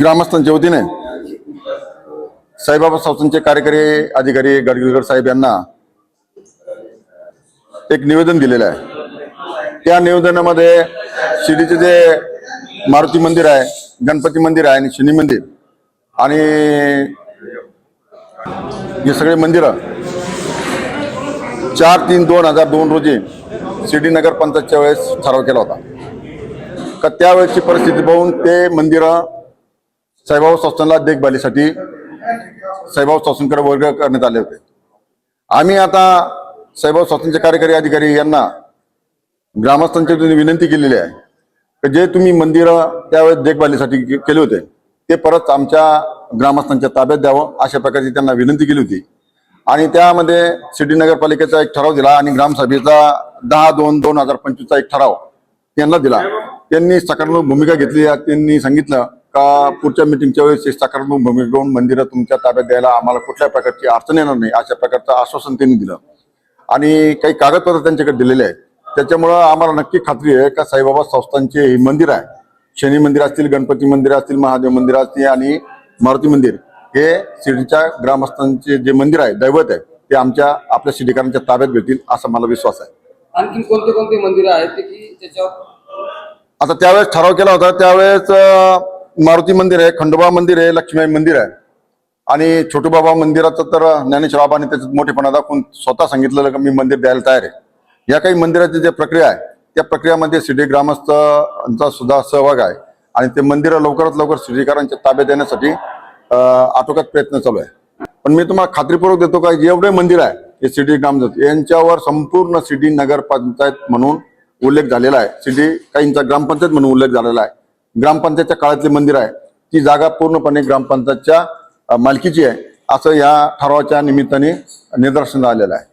ग्रामस्थांच्या वतीने साईबाबा संस्थांचे कार्यकारी अधिकारी गडगिरकर साहेब यांना एक निवेदन दिलेलं आहे. त्या निवेदनामध्ये शिर्डीचे जे मारुती मंदिर आहे गणपती मंदिर आहे आणि शनी मंदिर आणि हे सगळे मंदिरं चार तीन दोन हजार दोन रोजी शिर्डी नगर पंचायतच्या वेळेस ठराव केला होता. का त्यावेळेची परिस्थिती पाहून ते मंदिरं साईबाबा संस्थांना देखभालीसाठी साईबाबा संस्थांकडे वर्ग करण्यात आले होते. आम्ही आता साईबाबा संस्थांचे कार्यकारी अधिकारी यांना ग्रामस्थांच्या वतीने विनंती केलेली आहे की जे तुम्ही मंदिरं त्यावेळेस देखभालीसाठी केले होते ते परत आमच्या ग्रामस्थांच्या ताब्यात द्यावं अशा प्रकारची त्यांना विनंती केली होती. आणि त्यामध्ये सिटी नगरपालिकेचा एक ठराव दिला आणि ग्रामसभेचा दहा दोन दोन हजार पंचवीसचा एक ठराव त्यांना दिला. त्यांनी सकारात्मक भूमिका घेतली आहे. त्यांनी सांगितलं का पुढच्या मिटिंगच्या वेळेस सकारात्मक भूमिका घेऊन मंदिरं तुमच्या ताब्यात द्यायला आम्हाला कुठल्या प्रकारची अडचण येणार नाही अशा प्रकारचं आश्वासन त्यांनी दिलं. आणि काही कागदपत्र त्यांच्याकडे दिलेले आहेत. त्याच्यामुळं आम्हाला नक्की खात्री आहे का साईबाबा संस्थांचे हे मंदिर आहे. शनी मंदिर असतील गणपती मंदिर असतील महादेव मंदिर असतील आणि मारुती मंदिर. हे शिर्डीच्या ग्रामस्थांचे जे मंदिर आहे दैवत आहे ते आमच्या आपल्या शिर्डीकरांच्या ताब्यात भेटतील असा मला विश्वास आहे. आणखी कोणते कोणते मंदिरं आहेत ते की त्याच्यावर आता त्यावेळेस ठराव केला होता त्यावेळेस मारुती मंदिर आहे खंडोबा मंदिर आहे लक्ष्मीबाई मंदिर आहे. आणि छोटूबाबा मंदिराचं तर ज्ञानेश्वर बाबांनी त्याच्यात मोठेपणा दाखवून स्वतः सांगितलेलं की मी मंदिर द्यायला तयार आहे. या काही मंदिराची जे प्रक्रिया आहे त्या प्रक्रियामध्ये सिटी ग्रामस्थांचा सुद्धा सहभाग आहे. आणि ते मंदिरं लवकरात लवकर सिटीकरांच्या ताब्यात देण्यासाठी अं, आटोक्यात प्रयत्न चालू आहे. पण मी तुम्हाला खात्रीपूर्वक देतो का एवढे मंदिर आहे हे सिटी ग्रामपंचायत यांच्यावर संपूर्ण सिटी नगरपंचायत म्हणून उल्लेख झालेला आहे. सिटी काहींचा ग्रामपंचायत म्हणून उल्लेख झालेला आहे. ग्रामपंचायतच्या काळातले मंदिर आहे. ती जागा पूर्णपणे ग्रामपंचायतच्या मालकीची आहे असं या ठरावाच्या निमित्ताने निदर्शन आलेलं आहे.